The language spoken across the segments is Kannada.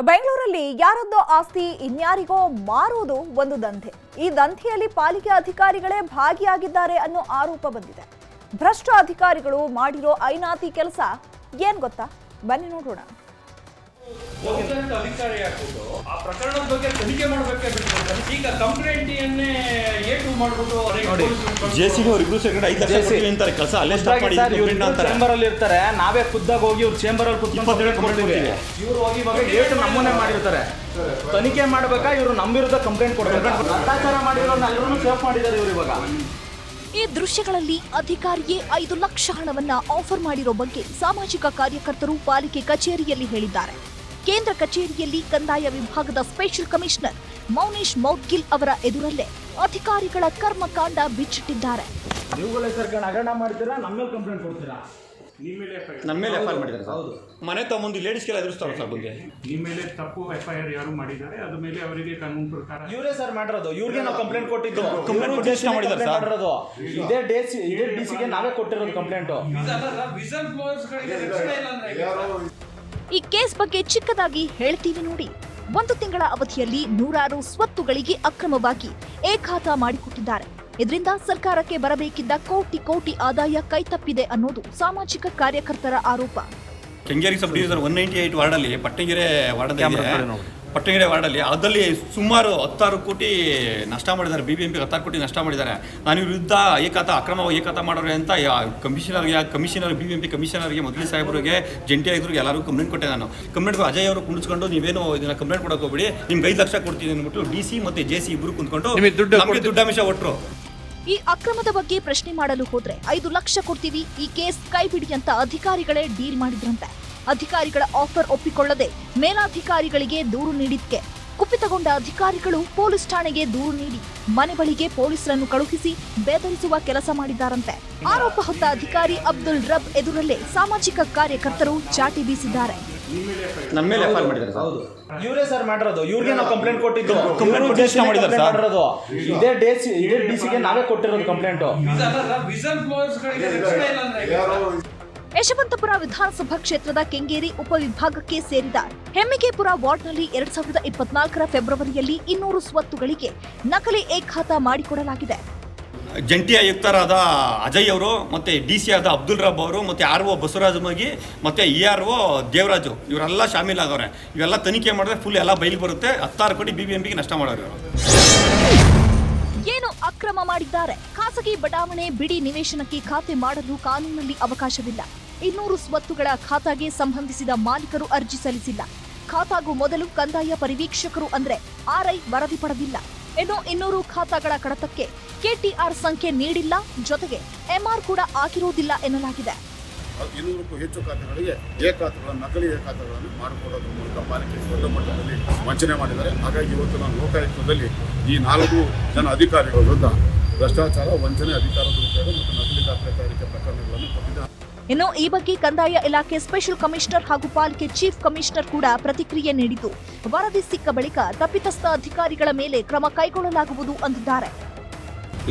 ಬೆಂಗಳೂರಲ್ಲಿ ಯಾರದ್ದೋ ಆಸ್ತಿ ಇನ್ಯಾರಿಗೋ ಮಾರುವುದು ಒಂದು ದಂಧೆ. ಈ ದಂಧೆಯಲ್ಲಿ ಪಾಲಿಕೆ ಅಧಿಕಾರಿಗಳೇ ಭಾಗಿಯಾಗಿದ್ದಾರೆ ಅನ್ನೋ ಆರೋಪ ಬಂದಿದೆ. ಭ್ರಷ್ಟ ಅಧಿಕಾರಿಗಳು ಮಾಡಿರೋ ಐನಾತಿ ಕೆಲಸ ಏನ್ ಗೊತ್ತಾ? ಬನ್ನಿ ನೋಡೋಣ. ಅಧಿಕಾರಿ ಹಾಕ್ಬಿಟ್ಟು ಆ ಪ್ರಕರಣದ ಬಗ್ಗೆ ತನಿಖೆ ಮಾಡಬೇಕೇ ಬಿಟ್ಟು ಈಗ ಕಂಪ್ಲೇಂಟಿಯನ್ನೇ ಏಟು ಮಾಡ್ಬಿಟ್ಟು ಜೆ ಸಿ ಅವರಿಬ್ರು ಸೇರ್ಕೊಂಡು ಐದು ಲಕ್ಷ. ಕೊಡ್ತೀವಿ ಅಂತಾರೆ ಕೆಲಸ ಅಲ್ಲೇ ಸ್ಟಾಪ್ ಮಾಡಿ ಕಂಪ್ಲೇಂಟ್ ಅಂತಾರೆ. ಚೇಂಬರ್ ಅಲ್ಲಿ ಇರ್ತಾರೆ ನಾವೇ ಖುದ್ದಾಗಿ ಹೋಗಿ ಇವ್ರು ಚೇಂಬರ್ ಅಲ್ಲಿ ಕುತ್ಕೊಂಡು ಕೊಡ್ತೀವಿ. ಇವ್ರು ಹೋಗಿ ಇವಾಗ ಏಟು ನಮ್ಮನ್ನೇ ಮಾಡಿರ್ತಾರೆ. ತನಿಖೆ ಮಾಡ್ಬೇಕಾ ಇವರು ನಮ್ಮ ವಿರುದ್ಧ ಕಂಪ್ಲೇಂಟ್ ಕೊಡ್ಬೇಕು? ಅತ್ಯಾಚಾರ ಮಾಡಿರೋರ್ನ ಎಲ್ಲರೂ ಸೇಫ್ ಮಾಡಿದ್ದಾರೆ ಇವ್ರು ಇವಾಗ. ಈ ದೃಶ್ಯಗಳಲ್ಲಿ ಅಧಿಕಾರಿಯೇ ಐದು ಲಕ್ಷ ಹಣವನ್ನ ಆಫರ್ ಮಾಡಿರೋ ಬಗ್ಗೆ ಸಾಮಾಜಿಕ ಕಾರ್ಯಕರ್ತರು ಪಾಲಿಕೆ ಕಚೇರಿಯಲ್ಲಿ ಹೇಳಿದ್ದಾರೆ. ಕೇಂದ್ರ ಕಚೇರಿಯಲ್ಲಿ ಕಂದಾಯ ವಿಭಾಗದ ಸ್ಪೆಷಲ್ ಕಮಿಷನರ್ ಮೌನೇಶ್ ಮೌದ್ಗಿಲ್ ಅವರ ಎದುರಲ್ಲೇ ಅಧಿಕಾರಿಗಳ ಕರ್ಮಕಾಂಡ ಬಿಚ್ಚಿಟ್ಟಿದ್ದಾರೆ. ನೀವುಗಳೇ ಸರ್ಕಾರ ಹಗರಣ ಮಾಡ್ತೀರಾ? ನಮ್ಮ ಮೇಲೆ ಕಂಪ್ಲೇಂಟ್ ಕೊಡ್ತೀರಾ? ನಮ್ಮ ಮೇಲೆ ಎಫ್ ಐ ಮಾಡಿದ್ದಾರೆ ಸರ್. ಮನೆ ತಗೊಂಬಂದು ಲೇಡೀಸ್ಗೆಲ್ಲ ಎದುರಿಸ್ತಾರೆ ಸರ್ ಬಂದು? ನಿಮ್ಮ ಮೇಲೆ ತಪ್ಪು ಎಫ್ ಐ ಆರ್ ಯಾರು ಮಾಡಿದ್ದಾರೆ? ಅದ್ರ ಮೇಲೆ ಅವರಿಗೆ ಕಾನೂನು ಪ್ರಕಾರ ಇವರೇ ಸರ್ ಮಾಡಿರೋದು. ಇವ್ರಿಗೆ ನಾವು ಕಂಪ್ಲೇಂಟ್ ಕೊಟ್ಟಿದ್ದು. Complaint ಇವ್ರು ಕೊಟ್ಟು JC ಗೆ ಮಾಡಿದ್ದಾರೆ complaint ಸರ್. ಮಾಡಿರೋದು. ಇದೇ ಡೇಸ್ ಇದೇ ಡಿ ಸಿಗೆ ನಾವೇ ಕೊಟ್ಟಿರೋದು ಕಂಪ್ಲೇಂಟು ಈ ಕೇಸ್ ಬಗ್ಗೆ ಚಿಕ್ಕದಾಗಿ ಹೇಳ್ತೀವಿ ನೋಡಿ. ಒಂದು ತಿಂಗಳ ಅವಧಿಯಲ್ಲಿ ನೂರಾರು ಸ್ವತ್ತುಗಳಿಗೆ ಅಕ್ರಮವಾಗಿ ಏಕಾತ ಮಾಡಿಕೊಟ್ಟಿದ್ದಾರೆ. ಇದರಿಂದ ಸರ್ಕಾರಕ್ಕೆ ಬರಬೇಕಿದ್ದ ಕೋಟಿ ಕೋಟಿ ಆದಾಯ ಕೈತಪ್ಪಿದೆ ಅನ್ನೋದು ಸಾಮಾಜಿಕ ಕಾರ್ಯಕರ್ತರ ಆರೋಪ. Kengeri sub division one ninety eight ವಾರ್ಡಲ್ಲಿ Pattangere ward Pattangere ವಾರ್ಡಲ್ಲಿ ಅದರಲ್ಲಿ ಸುಮಾರು ಹತ್ತಾರು ಕೋಟಿ ನಷ್ಟ ಮಾಡಿದ್ದಾರೆ ಬಿ ಬಿ ಎಂ ಪಿ ಹತ್ತಾರು ಕೋಟಿ ನಷ್ಟ ಮಾಡಿದ್ದಾರೆ. ನಾನು ವಿರುದ್ಧ ಏಕಾತ ಅಕ್ರಮ ಏಕಾತ ಮಾಡೋರು ಅಂತ ಯಾ- ಕಮಿಷನರ್ಗೆ commissioner B B M P ಕಮಿಷನರ್ಗೆ ಮೊದಲಿ ಸಾಹೇಬರಿಗೆ ಜಂಟಿ ಆಗಿದ್ರು ಎಲ್ಲರಿಗೂ ಕಂಪ್ಲೇಂಟ್ ಕೊಟ್ಟೆ ನಾನು. ಕಂಪ್ಲೇಂಟ್ ಅಜಯ್ ಅವರು ಕುಣಿಸ್ಕೊಂಡು ನೀವೇನು ಇದನ್ನ ಕಂಪ್ಲೇಂಟ್ ಕೊಡಕ್ಕೆ ಹೋಗ್ಬಿಡಿ. ನಿಮ್ಗೆ ಐದು ಲಕ್ಷ ಕೊಡ್ತೀನಿ ಅಂದ್ಬಿಟ್ಟು ಡಿ ಸಿ ಮತ್ತು ಜೆ ಸಿ ಇಬ್ಬರು ಕುಂತ್ಕೊಂಡು ನಮಗೆ ದುಡ್ಡಾಮಿಷ ಒಟ್ಟರು ಈ ಅಕ್ರಮದ ಬಗ್ಗೆ ಪ್ರಶ್ನೆ ಮಾಡಲು ಹೋದ್ರೆ ಐದು ಲಕ್ಷ ಕೊಡ್ತೀವಿ ಈ ಕೇಸ್ ಕೈ ಬಿಡಿ ಅಂತ ಅಧಿಕಾರಿಗಳೇ ಡೀಲ್ ಮಾಡಿದ್ರಂತೆ. ಅಧಿಕಾರಿಗಳ ಆಫರ್ ಒಪ್ಪಿಕೊಳ್ಳದೆ ಮೇಲಾಧಿಕಾರಿಗಳಿಗೆ ದೂರು ನೀಡಿದ್ಕೆ. ಕುಪಿತಗೊಂಡ ಅಧಿಕಾರಿಗಳು ಪೊಲೀಸ್ ಠಾಣೆಗೆ ದೂರು ನೀಡಿ ಮನೆ ಬಳಿಗೆ ಪೊಲೀಸರನ್ನು ಕಳುಹಿಸಿ ಬೆದರಿಸುವ ಕೆಲಸ ಮಾಡಿದ್ದಾರಂತೆ ಆರೋಪ ಹೊತ್ತ ಅಧಿಕಾರಿ ಅಬ್ದುಲ್ ರಬ್ ಎದುರಲ್ಲೇ ಸಾಮಾಜಿಕ ಕಾರ್ಯಕರ್ತರು ಚಾಟಿ ಬೀಸಿದ್ದಾರೆ. ನಮ್ಮ ಮೇಲೆ ಎಫ್ ಮಾಡಿದ್ದಾರೆ ಹೌದು. ಇವರೇ ಸರ್ ಮಾಡಿರೋದು. ಇವ್ರಿಗೆ ನಾವು ಕಂಪ್ಲೇಂಟ್ ಕೊಟ್ಟಿದ್ದು. ಗೆ ಮಾಡಿದ್ದಾರೆ. ಮಾಡಿರೋದು. ಇದೇ ಡೇಸ್ ಇದೇ ಡಿ ಸಿಗೆ ನಾವೇ ಕೊಟ್ಟಿರೋದು ಕಂಪ್ಲೇಂಟು ಯಶವಂತಪುರ ವಿಧಾನಸಭಾ ಕ್ಷೇತ್ರದ ಕೆಂಗೇರಿ ಉಪವಿಭಾಗಕ್ಕೆ ಸೇರಿದ ಹೆಮ್ಮಿಗೆಪುರ ವಾರ್ಡ್ನಲ್ಲಿ ಎರಡ್ ಸಾವಿರದ ಇಪ್ಪತ್ನಾಲ್ಕರ ಫೆಬ್ರವರಿಯಲ್ಲಿ ಇನ್ನೂರು ಸ್ವತ್ತುಗಳಿಗೆ ನಕಲಿ ಏಕಾತ ಮಾಡಿಕೊಡಲಾಗಿದೆ. ಜಂಟಿ ಆಯುಕ್ತರಾದ ಅಜಯ್ ಅವರು ಮತ್ತು ಡಿ ಸಿ ಆದ ಅಬ್ದುಲ್ ರಬ್ ಅವರು ಮತ್ತು ಆರ್ ಒ ಬಸವರಾಜ ಮಗಿ ಮತ್ತು ಇ ಆರ್ ಒ ದೇವರಾಜು ಇವರೆಲ್ಲ ಶಾಮೀಲಾಗವ್ರೆ ಇವೆಲ್ಲ ತನಿಖೆ ಮಾಡಿದ್ರೆ ಫುಲ್ ಎಲ್ಲ ಬಯಲು ಬರುತ್ತೆ. ಹತ್ತಾರು ಕೋಟಿ ಬಿ ಬಿ ಎಂ ಪಿಗೆ ನಷ್ಟ ಮಾಡೋರು ಇವರು. ಏನು ಅಕ್ರಮ ಮಾಡಿದ್ದಾರೆ? ಖಾಸಗಿ ಬಡಾವಣೆ ಬಿಡಿ ನಿವೇಶನಕ್ಕೆ ಖಾತೆ ಮಾಡಲು ಕಾನೂನಲ್ಲಿ ಅವಕಾಶವಿಲ್ಲ. ಇನ್ನೂರು ಸ್ವತ್ತುಗಳ ಖಾತಾಗೆ ಸಂಬಂಧಿಸಿದ ಮಾಲೀಕರು ಅರ್ಜಿ ಸಲ್ಲಿಸಿಲ್ಲ. ಖಾತಾಗೂ ಮೊದಲು ಕಂದಾಯ ಪರಿವೀಕ್ಷಕರು ಅಂದ್ರೆ ಆರ್ಐ ವರದಿ ಪಡೆದಿಲ್ಲ. ಇನ್ನು ಇನ್ನೂರು ಖಾತಾಗಳ ಕಡತಕ್ಕೆ ಕೆಟಿಆರ್ ಸಂಖ್ಯೆ ನೀಡಿಲ್ಲ. ಜೊತೆಗೆ ಎಂಆರ್ ಕೂಡ ಆಗಿರುವುದಿಲ್ಲ ಎನ್ನಲಾಗಿದೆ. ಇನ್ನೂರಕ್ಕೂ ಹೆಚ್ಚು ಖಾತೆಗಳಿಗೆ ಏಕಾತಗಳನ್ನು ನಕಲಿ ಏಕಾತಗಳನ್ನು ಮಾಡಿಕೊಡೋದ್ರ ಮೂಲಕ ಪಾಲಿಕೆ ದೊಡ್ಡ ಮಟ್ಟದಲ್ಲಿ ವಂಚನೆ ಮಾಡಿದ್ದಾರೆ. ಹಾಗಾಗಿ ಇವತ್ತು ನಾನು ಲೋಕಾಯುಕ್ತದಲ್ಲಿ ಈ ನಾಲ್ಕು ಜನ ಅಧಿಕಾರಿಗಳ ವಿರುದ್ಧ ಭ್ರಷ್ಟಾಚಾರ, ವಂಚನೆ ಅಧಿಕಾರ ಮತ್ತು ನಕಲಿ ದಾಖಲೆ ತಯಾರಿಕೆ ಪ್ರಕರಣಗಳನ್ನು ಕೊಟ್ಟಿದ್ದಾರೆ. ಇನ್ನು ಈ ಬಗ್ಗೆ ಕಂದಾಯ ಇಲಾಖೆ ಸ್ಪೆಷಲ್ ಕಮಿಷನರ್ ಹಾಗೂ ಪಾಲಿಕೆ ಚೀಫ್ ಕಮಿಷನರ್ ಕೂಡ ಪ್ರತಿಕ್ರಿಯೆ ನೀಡಿದ್ದು, ವರದಿ ಸಿಕ್ಕ ಬಳಿಕ ತಪ್ಪಿತಸ್ಥ ಅಧಿಕಾರಿಗಳ ಮೇಲೆ ಕ್ರಮ ಕೈಗೊಳ್ಳಲಾಗುವುದು ಅಂದಿದ್ದಾರೆ.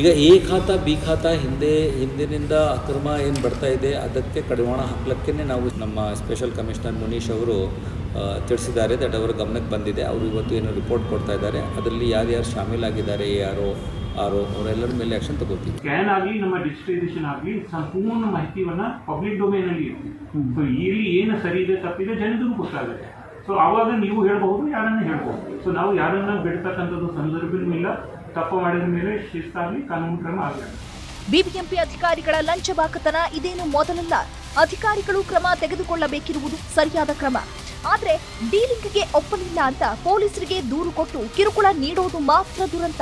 ಈಗ ಎ ಖಾತಾ, ಬಿ ಖಾತಾ ಹಿಂದೆ, ಹಿಂದಿನಿಂದ ಅಕ್ರಮ ಏನು ಬರ್ತಾ ಇದೆ, ಅದಕ್ಕೆ ಕಡಿವಾಣ ಹಾಕ್ಲಿಕ್ಕೆ ನಾವು ನಮ್ಮ ಸ್ಪೆಷಲ್ ಕಮಿಷನರ್ ಮುನೀಶ್ ಅವರು ತಿಳಿಸಿದ್ದಾರೆ. ದಟ್ ಅವರ ಗಮನಕ್ಕೆ ಬಂದಿದೆ. ಅವರು ಇವತ್ತು ಏನು ರಿಪೋರ್ಟ್ ಕೊಡ್ತಾ ಇದ್ದಾರೆ. ಅದರಲ್ಲಿ ಯಾರ್ಯಾರು ಶಾಮೀಲಾಗಿದ್ದಾರೆ, ಯಾರೋ ಆರೋ ಅವರೆಲ್ಲರ ಮೇಲೆ ಆಕ್ಷನ್ ತಗೋತೀವಿ. ಸ್ಕ್ಯಾನ್ ಆಗಲಿ ನಮ್ಮ ಡಿಜಿಟೈಸೇಷನ್ ಆಗಲಿ ಸಂಪೂರ್ಣ ಮಾಹಿತಿವನ್ನ ಪಬ್ಲಿಕ್ ಡೊಮೇನ್ ಅಲ್ಲಿ ಇರುತ್ತೆ ಸೊ ಇಲ್ಲಿ ಏನು ಸರಿ ಇದೆ ತಪ್ಪಿದೆ ಜನರಿಗೂ ಗೊತ್ತಾಗುತ್ತೆ. ಸೊ ಆವಾಗ ನೀವು ಹೇಳಬಹುದು ಯಾರನ್ನ ಹೇಳ್ಬೋದು ಸೊ ನಾವು ಯಾರನ್ನ ಬಿಡ್ತಕ್ಕಂಥದ್ದು ಸಂದರ್ಭನೂ ಇಲ್ಲ. ತಪ್ಪು ಮಾಡಿದ ಮೇಲೆ ಶಿಸ್ತಾಗಲಿ ಕಾನೂನು ಕ್ರಮ ಆಗಲಿ ಬಿಬಿಎಂಪಿ ಅಧಿಕಾರಿಗಳ ಲಂಚ ಬಾಕತನ ಇದೇನು ಮೊದಲಲ್ಲ. ಅಧಿಕಾರಿಗಳು ಕ್ರಮ ತೆಗೆದುಕೊಳ್ಳಬೇಕಿರುವುದು ಸರಿಯಾದ ಕ್ರಮ. ಆದ್ರೆ ಡೀಲಿಂಗ್ಗೆ ಒಪ್ಪಲಿಲ್ಲ ಅಂತ ಪೊಲೀಸರಿಗೆ ದೂರು ಕೊಟ್ಟು ಕಿರುಕುಳ ನೀಡೋದು ಮಾತ್ರ ದುರಂತ.